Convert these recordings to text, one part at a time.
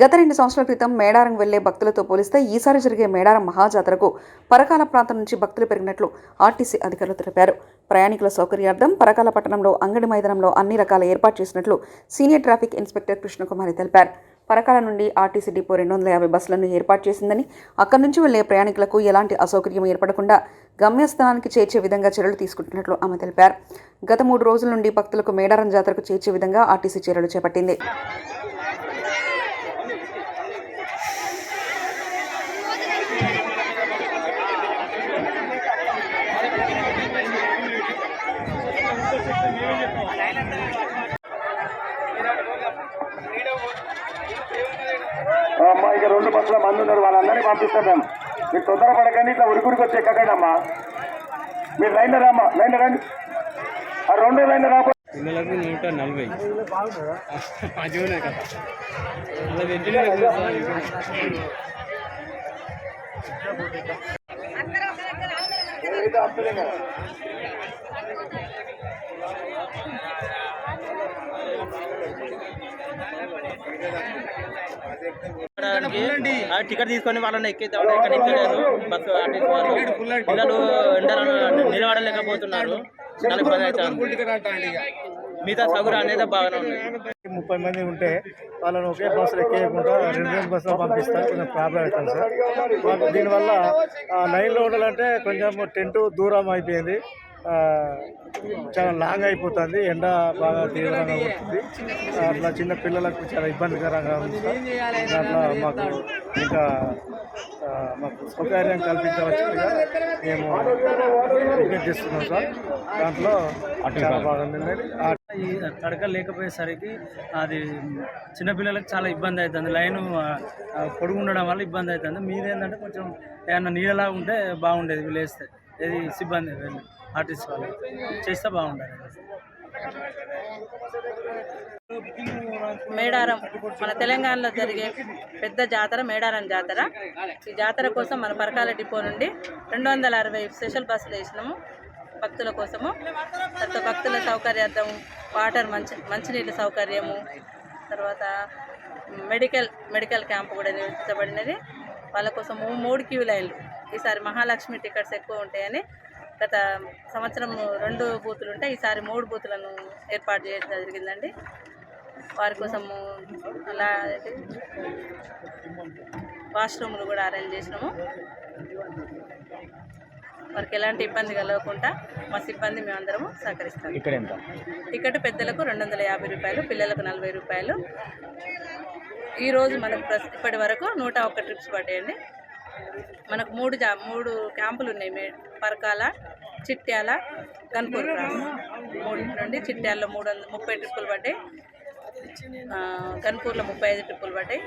గత రెండు సంవత్సరాల క్రితం మేడారం వెళ్ళే భక్తులతో పోలిస్తే ఈసారి జరిగే మేడారం మహాజాతరకు పరకాల ప్రాంతం నుంచి భక్తులు పెరిగినట్లు ఆర్టీసీ అధికారులు తెలిపారు. ప్రయాణికుల సౌకర్యార్థం పరకాల పట్టణంలో అంగడి మైదానంలో అన్ని రకాల ఏర్పాటు చేసినట్లు సీనియర్ ట్రాఫిక్ ఇన్స్పెక్టర్ కృష్ణకుమారి తెలిపారు. పరకాల నుండి ఆర్టీసీ డిపో రెండు వందల యాభై బస్సులను ఏర్పాటు చేసిందని అక్కడి నుంచి వెళ్ళే ప్రయాణికులకు ఎలాంటి అసౌకర్యం ఏర్పడకుండా గమ్యస్థానానికి చేర్చే విధంగా చర్యలు తీసుకుంటున్నట్లు ఆమె తెలిపారు. గత మూడు రోజుల నుండి భక్తులకు మేడారం జాతరకు చేర్చే విధంగా ఆర్టీసీ చర్యలు చేపట్టింది. అమ్మా ఇక రెండు బస్సుల మంది ఉన్నారు వాళ్ళందరినీ పంపిస్తాం మేము. మీరు తొందరపడకండి ఇట్లా ఉరికురికి వచ్చి ఎక్కకండి అమ్మా మీరు లైన్లో రామ్మా లైన్లో రండి. ఆ రెండు లైన్లో రాబో పిల్లలకు నూట నలభై. మంచిగా కదా. అలా వెంటనే ఎక్కడానికి ఆ టికెట్ తీసుకొని వాళ్ళని ఎక్కిద్దాం ఇక్కడ ఎక్కలేదు బస్సు ఆర్టీసీ వాళ్ళు పిల్లలు ఎండలను నిలబడలేకపోతున్నారు. మిగతా సౌకర్యం అనేది బాగానే ఉంది ముప్పై మంది ఉంటే వాళ్ళని ఒకే బస్సులో ఎక్కేయకుండా రెండు రెండు బస్సులు పంపిస్తారు కొంచెం ప్రాబ్లం అవుతుంది సార్. దీనివల్ల ఆ లైన్లో ఉండాలంటే కొంచెం టెంట్ దూరం అయిపోయింది. చాలా లాంగ్ అయిపోతుంది. ఎండ బాగా తీవ్రంగా ఉంటుంది అట్లా చిన్న పిల్లలకు చాలా ఇబ్బందికరంగా ఉంది సార్. దాంట్లో మాకు ఇంకా మాకు సౌకర్యం కల్పించవచ్చుగా మేము విజ్ఞప్తి చేస్తున్నాం సార్. దాంట్లో చాలా బాగుంది ఈ తడక లేకపోయేసరికి అది చిన్నపిల్లలకు చాలా ఇబ్బంది అవుతుంది. లైన్ పొడుగు ఉండడం వల్ల ఇబ్బంది అవుతుంది. మీదేంటంటే కొంచెం ఏమన్నా నీళ్ళలా ఉంటే బాగుండేది వీళ్ళు వేస్తే ఇది సిబ్బంది ఆర్టిస్ట్ వాళ్ళు చేస్తే బాగుండేది మేడారం మన తెలంగాణలో జరిగే పెద్ద జాతర మేడారం జాతర. ఈ జాతర కోసం మన పరకాల డిపో నుండి రెండు వందల అరవై స్పెషల్ బస్సులు వేసినాము. భక్తుల కోసము. తర్వాత భక్తుల సౌకర్యార్థం వాటర్ మంచి మంచినీళ్ళ సౌకర్యము. తర్వాత మెడికల్ మెడికల్ క్యాంప్ కూడా నిర్వహించబడినది. వాళ్ళ కోసం మూడు క్యూ లైన్లు. ఈసారి మహాలక్ష్మి టికెట్స్ ఎక్కువ ఉంటాయని గత సంవత్సరం రెండు బూతులు ఉంటే ఈసారి మూడు బూతులను ఏర్పాటు చేయడం జరిగిందండి. వారి కోసము అలా వాష్రూమ్లు కూడా అరేంజ్ చేసినాము. వారికి ఎలాంటి ఇబ్బంది కలగకుండా మా సిబ్బంది మేమందరము ఎంత? టికెట్ పెద్దలకు రెండు వందల యాభై రూపాయలు పిల్లలకు నలభై రూపాయలు. ఈరోజు మనకు ఇప్పటి వరకు నూట ఒక్క ట్రిప్స్ పడ్డాయండి. మనకు మూడు జా మూడు క్యాంపులు ఉన్నాయి. మే పరకాల చిట్యాల గన్పూర్ క్రాస్ మూడు నుండి చిట్యాలలో మూడు వందల ముప్పై ట్రిప్పులు పడ్డాయి. గన్పూర్లో ముప్పై ఐదు ట్రిప్పులు పడ్డాయి.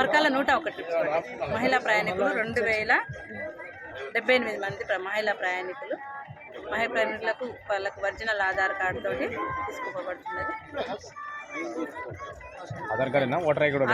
పరకాల నూట ఒక ట్రిప్స్ పడ్డాయి. మహిళా ప్రయాణికులు రెండు వేల డెబ్బై ఎనిమిది మంది మహిళా ప్రయాణికులు. మహిళా ప్రయాణికులకు వాళ్ళకు ఒరిజినల్ ఆధార్ కార్డు తోటి తీసుకోబడుతున్నది ఆధార్ కార్డ్ ఓటర్ ఐడి కూడా ఆ-